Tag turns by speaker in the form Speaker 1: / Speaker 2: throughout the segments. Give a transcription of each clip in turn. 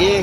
Speaker 1: ਇਹ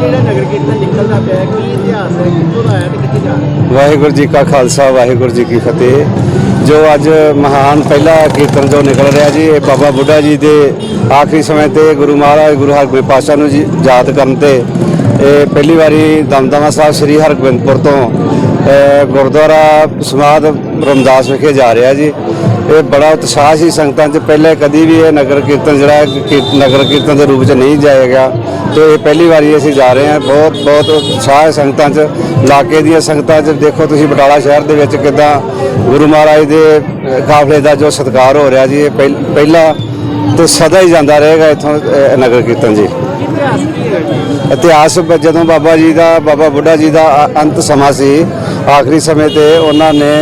Speaker 1: ਜਿਹੜਾ ਨਗਰ ਕੀਰਤਨ ਨਿਕਲਦਾ ਪਿਆ ਕੀ ਇਤਿਹਾਸ ਹੈ, ਕਿੱਥੋਂ ਦਾ ਆਇਆ ਤੇ ਕਿੱਥੇ ਜਾ ਰਿਹਾ?
Speaker 2: ਵਾਹਿਗੁਰੂ ਜੀ ਕਾ ਖਾਲਸਾ, ਵਾਹਿਗੁਰੂ ਜੀ ਕੀ ਫਤਿਹ। ਜੋ ਅੱਜ ਮਹਾਨ ਪਹਿਲਾ ਕੀਰਤਨ ਜੋ ਨਿਕਲ ਰਿਹਾ ਜੀ, ਇਹ ਬਾਬਾ ਬੁੱਢਾ ਜੀ ਦੇ ਆਖਰੀ ਸਮੇਂ ਤੇ ਗੁਰੂ ਮਹਾਰਾਜ, ਗੁਰੂ ਹਰਗੋਬਿੰਦ ਪਾਤਸ਼ਾਹ ਨੂੰ ਜੀ ਯਾਦ ਕਰਨ ਤੇ, ਇਹ ਪਹਿਲੀ ਵਾਰੀ ਦਮਦਮਾ ਸਾਹਿਬ ਸ੍ਰੀ ਹਰਗੋਬਿੰਦਪੁਰ ਤੋਂ ਗੁਰਦੁਆਰਾ ਸਮਾਧ ਰਮਦਾਸ ਵਿਖੇ ਜਾ ਰਿਹਾ ਜੀ। ਇਹ ਬੜਾ ਉਤਸ਼ਾਹ ਸੀ ਸੰਗਤਾਂ 'ਚ। ਪਹਿਲੇ ਕਦੀ ਵੀ ਇਹ ਨਗਰ ਕੀਰਤਨ ਜਿਹੜਾ ਹੈ ਨਗਰ ਕੀਰਤਨ ਦੇ ਰੂਪ 'ਚ ਨਹੀਂ ਜਾਏਗਾ ਤੇ ਇਹ ਪਹਿਲੀ ਵਾਰੀ ਅਸੀਂ ਜਾ ਰਹੇ ਹਾਂ। ਬਹੁਤ ਬਹੁਤ ਉਤਸ਼ਾਹ ਹੈ ਸੰਗਤਾਂ 'ਚ। ਇਲਾਕੇ ਦੀਆਂ ਸੰਗਤਾਂ 'ਚ ਦੇਖੋ ਤੁਸੀਂ ਬਟਾਲਾ ਸ਼ਹਿਰ ਦੇ ਵਿੱਚ ਕਿਦਾਂ ਗੁਰੂ ਮਹਾਰਾਜ ਦੇ ਅ, ਕਾਫਲੇ ਦਾ ਜੋ ਸਤਿਕਾਰ ਹੋ ਰਿਹਾ ਜੀ ਇਹ ਪਹਿਲ ਪਹਿਲਾ ਤੇ ਸਦਾ ਹੀ ਜਾਂਦਾ ਰਹੇਗਾ ਇੱਥੋਂ ਨਗਰ ਕੀਰਤਨ ਜੀ।
Speaker 1: ਇਤਿਹਾਸ
Speaker 2: ਜਦੋਂ ਬਾਬਾ ਜੀ ਦਾ ਬਾਬਾ ਬੁੱਢਾ ਜੀ ਦਾ ਅੰਤ ਸਮਾਂ ਸੀ ਆਖਰੀ ਸਮੇਂ ਤੇ ਉਹਨਾਂ ਨੇ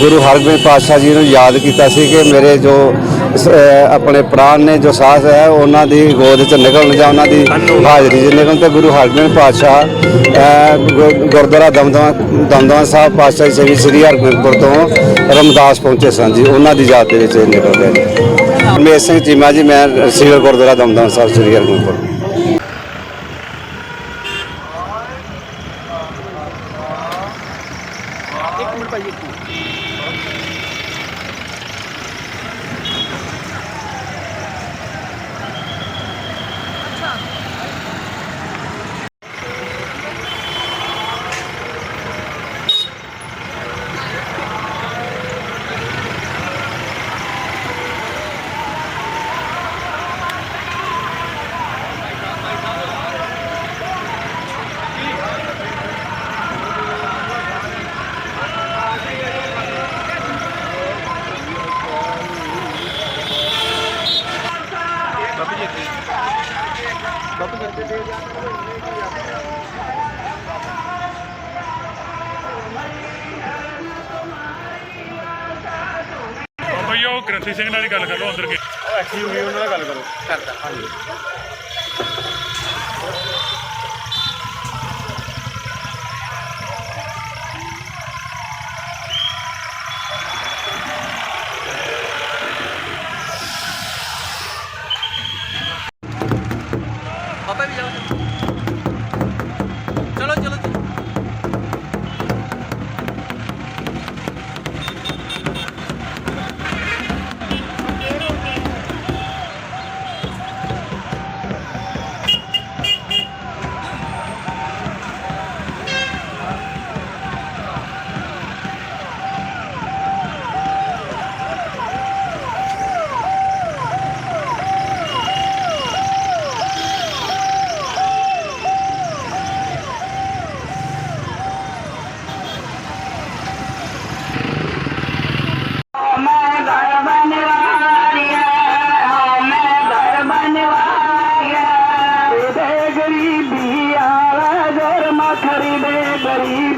Speaker 2: ਗੁਰੂ ਹਰਗੋਬਿੰਦ ਪਾਤਸ਼ਾਹ ਜੀ ਨੂੰ ਯਾਦ ਕੀਤਾ ਸੀ ਕਿ ਮੇਰੇ ਜੋ ਆਪਣੇ ਪ੍ਰਾਣ ਨੇ ਜੋ ਸਾਹ ਹੈ ਉਹਨਾਂ ਦੀ ਗੋਦ ਚ ਨਿਕਲਣ ਜਾਂ ਉਹਨਾਂ ਦੀ ਹਾਜ਼ਰੀ ਚ ਨਿਕਲਣ ਤੇ ਗੁਰੂ ਹਰਗੋਬਿੰਦ ਪਾਤਸ਼ਾਹ ਅ, ਗੁਰਦੁਆਰਾ ਦਮਦਮਾ ਦਮਦਮਾ ਸਾਹਿਬ ਪਾਤਸ਼ਾਹ ਜੀ ਸ੍ਰੀ ਸ੍ਰੀ ਹਰਗੋਬਿੰਦਪੁਰ ਤੋਂ ਰਮਦਾਸ ਪਹੁੰਚੇ ਸਨ ਜੀ ਉਹਨਾਂ ਦੀ ਯਾਦ ਦੇ ਵਿੱਚ ਨਿਕਲਦੇ ਨੇ ਰਿਹਾ ਸਿੰਘ ਚੀਮਾ ਜੀ ਮੈਂ ਸੀਰ ਗੁਰਦੁਆਰਾ ਦਮਦਮਾ ਸਾਹਿਬ ਸ੍ਰੀ ਹਰਗੋਬਿੰਦਪੁਰ।
Speaker 1: Треба їх.
Speaker 3: ਭਈਆ ਉਹ ਗ੍ਰੰਥੀ ਸਿੰਘ ਨਾਲ ਹੀ ਗੱਲ ਕਰ ਲਓ ਅੰਦਰ ਕੇ।
Speaker 1: ਕਰਦਾ ਹਾਂਜੀ। பாடும்